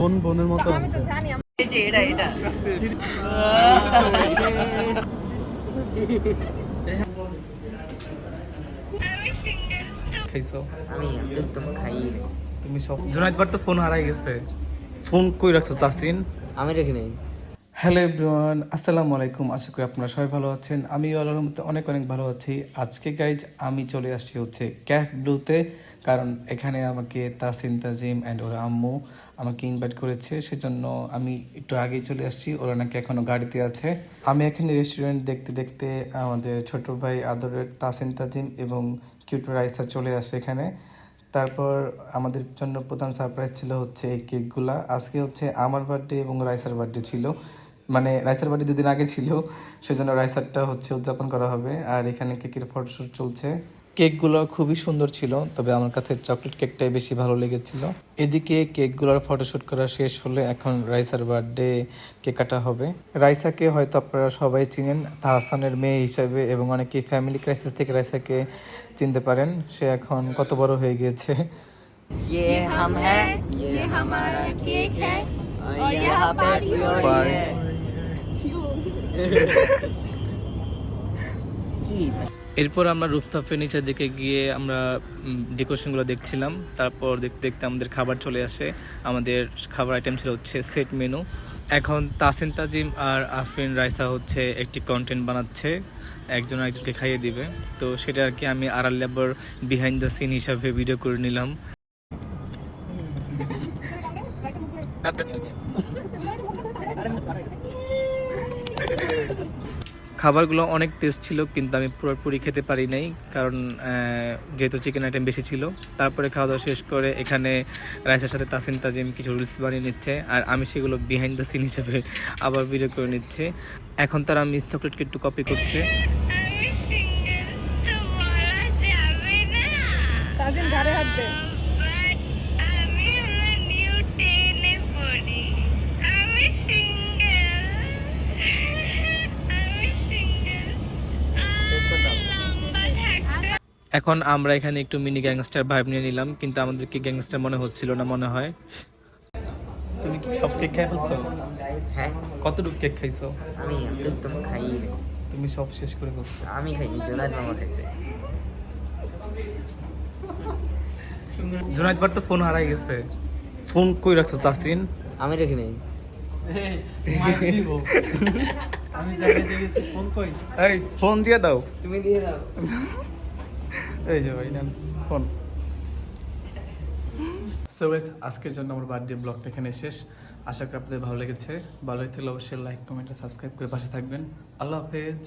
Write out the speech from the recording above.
বোন বোনের মতো আমি তো জানি এই যে এটা এটা। খাইছো? আমি একদম খাই তুমি সব জুনাইদ বার তো ফোন হারাই গেছে। ফোন কই রাখছো তাসিন? আমি রেখে নেই। হ্যালো এভরিওয়ান, আসসালামু আলাইকুম। আশা করি আপনারা সবাই ভালো আছেন। আমি রহমতে অনেক অনেক ভালো আছি। আজকে গাইজ আমি চলে আসছি হচ্ছে ক্যাফ ব্লুতে কারণ এখানে আমাকে তাসিন তাজিম অ্যান্ড ওরা আম্মু আমাকে ইনভাইট করেছে। সেজন্য আমি একটু আগেই চলে আসছি। ওরা নাকি এখনও গাড়িতে আছে। আমি এখানে রেস্টুরেন্ট দেখতে দেখতে আমাদের ছোট ভাই আদরের তাসিন তাজিম এবং কিউট রাইসা চলে আসে এখানে। তারপর আমাদের জন্য প্রধান সারপ্রাইজ ছিল হচ্ছে এই কেকগুলা আজকে হচ্ছে আমার বার্থডে এবং রাইসার বার্থডে ছিল। মানে রাইসার বার্থডে দুদিন আগে ছিল সেজন্য রাইসারটা হচ্ছে উদযাপন করা হবে আর এখানে কেকের ফটোশ্যুট চলছে কেকগুলো খুবই সুন্দর ছিল তবে আমার কাছে চকলেট কেকটাই বেশি ভালো লেগেছিল এদিকে কেকগুলোর ফটোশ্যুট করা শেষ হলে এখন রাইসার বার্থডে কেক কাটা হবে রাইসাকে হয়তো আপনারা সবাই চিনেন তাহসানের মেয়ে হিসাবে এবং অনেকে ফ্যামিলি ক্রাইসিস থেকে রাইসাকে চিনতে পারেন সে এখন কত বড় হয়ে গিয়েছে ये हम है ये हमारा केक है और यहाँ पे प्योर Bye. है কি এরপর আমরা রুফটপের নিচের দিকে গিয়ে আমরা ডেকোরেশনগুলো দেখছিলাম। তারপর দেখতে দেখতে আমাদের খাবার চলে আসে। আমাদের খাবার আইটেম ছিল হচ্ছে সেট মেনু এখন তাসিন তাজিম আর আফরিন রাইসা হচ্ছে একটি কন্টেন্ট বানাচ্ছে। একজন একজনকে খাইয়ে দিবে। তো সেটা আর কি আমি আড়াল লেবার বিহাইন্ড দ্য সিন হিসাবে ভিডিও করে নিলাম। খাবারগুলো অনেক টেস্ট ছিল কিন্তু আমি পুরোপুরি খেতে পারি নাই কারণ যেহেতু চিকেন আইটেম বেশি ছিল। তারপরে খাওয়া দাওয়া শেষ করে এখানে রাইসের সাথে তাসিন তাজিম কিছু রিলস বানিয়ে নিচ্ছে আর আমি সেগুলো বিহাইন্ড দ্য সিন হিসেবে আবার ভিডিও করে নিচ্ছে। এখন তারা মিস চকলেটকে একটু কপি করছে। তাজিম ঘাড়ে হাত দে। এখন আমরা এখানে একটু মিনি গ্যাংস্টার ভাইব নিয়ে নিলাম কিন্তু আমাদেরকে গ্যাংস্টার মনে হচ্ছিল না মনে হয়। তুমি কি সব কেক খাই ফেলছো? হ্যাঁ। কতটুকু কেক খাইছো? আমি একদম খাই। তুমি সব শেষ করে ফেলছো। আমি খাইনি জোনাদ মামা খাইছে। জুনাইদ বার তো ফোন হারাই গেছে। ফোন কই রাখছো তাসিন আমি রেখে নেই। আমি ফোন কই? এই ফোন দিয়ে দাও। তুমি দিয়ে দাও। এই যে ভাই, নেন, ফোন। সো গাইস আজকের জন্য আমার বার্থডে ব্লগটা এখানে শেষ। আশা করি আপনাদের ভালো লেগেছে। ভালো লাগলে অবশ্যই লাইক কমেন্ট সাবস্ক্রাইব করে পাশে থাকবেন। আল্লাহ হাফেজ।